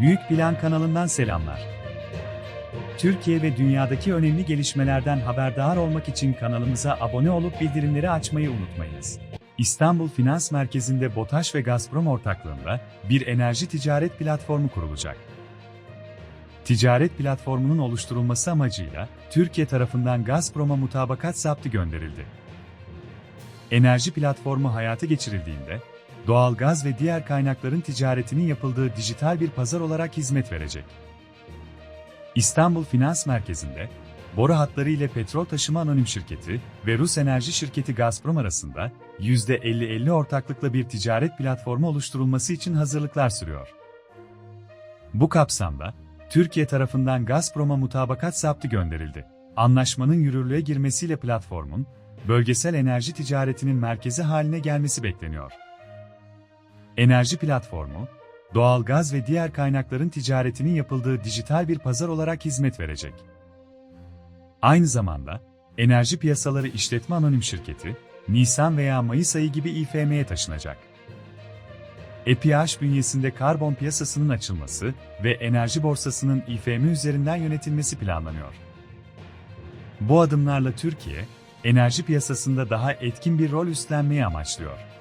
Büyük Plan kanalından selamlar. Türkiye ve dünyadaki önemli gelişmelerden haberdar olmak için kanalımıza abone olup bildirimleri açmayı unutmayınız. İstanbul Finans Merkezi'nde BOTAŞ ve Gazprom ortaklığında bir enerji ticaret platformu kurulacak. Ticaret platformunun oluşturulması amacıyla Türkiye tarafından Gazprom'a mutabakat zaptı gönderildi. Enerji platformu hayata geçirildiğinde, doğal gaz ve diğer kaynakların ticaretinin yapıldığı dijital bir pazar olarak hizmet verecek. İstanbul Finans Merkezi'nde, boru hatları ile petrol taşıma anonim şirketi ve Rus enerji şirketi Gazprom arasında %50-50 ortaklıkla bir ticaret platformu oluşturulması için hazırlıklar sürüyor. Bu kapsamda, Türkiye tarafından Gazprom'a mutabakat zaptı gönderildi. Anlaşmanın yürürlüğe girmesiyle platformun, bölgesel enerji ticaretinin merkezi haline gelmesi bekleniyor. Enerji platformu, doğal gaz ve diğer kaynakların ticaretinin yapıldığı dijital bir pazar olarak hizmet verecek. Aynı zamanda, Enerji Piyasaları İşletme Anonim Şirketi, Nisan veya Mayıs ayı gibi İFM'ye taşınacak. EPH bünyesinde karbon piyasasının açılması ve enerji borsasının İFM üzerinden yönetilmesi planlanıyor. Bu adımlarla Türkiye, enerji piyasasında daha etkin bir rol üstlenmeyi amaçlıyor.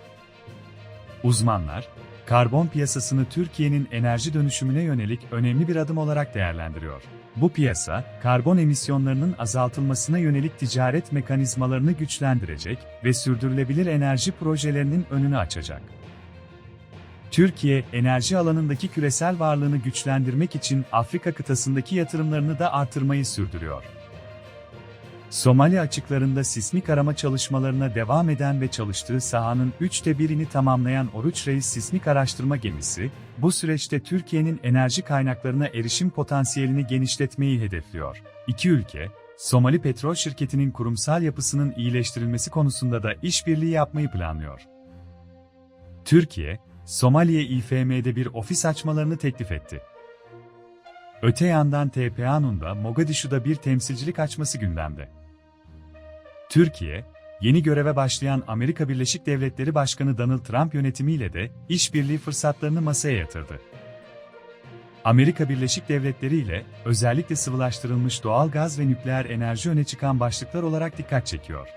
Uzmanlar, karbon piyasasını Türkiye'nin enerji dönüşümüne yönelik önemli bir adım olarak değerlendiriyor. Bu piyasa, karbon emisyonlarının azaltılmasına yönelik ticaret mekanizmalarını güçlendirecek ve sürdürülebilir enerji projelerinin önünü açacak. Türkiye, enerji alanındaki küresel varlığını güçlendirmek için Afrika kıtasındaki yatırımlarını da artırmayı sürdürüyor. Somali açıklarında sismik arama çalışmalarına devam eden ve çalıştığı sahanın üçte birini tamamlayan Oruç Reis Sismik Araştırma Gemisi, bu süreçte Türkiye'nin enerji kaynaklarına erişim potansiyelini genişletmeyi hedefliyor. İki ülke, Somali Petrol Şirketi'nin kurumsal yapısının iyileştirilmesi konusunda da işbirliği yapmayı planlıyor. Türkiye, Somali'ye İFM'de bir ofis açmalarını teklif etti. Öte yandan TPA'nın da Mogadishu'da bir temsilcilik açması gündemde. Türkiye, yeni göreve başlayan Amerika Birleşik Devletleri Başkanı Donald Trump yönetimiyle de işbirliği fırsatlarını masaya yatırdı. Amerika Birleşik Devletleri ile özellikle sıvılaştırılmış doğal gaz ve nükleer enerji öne çıkan başlıklar olarak dikkat çekiyor.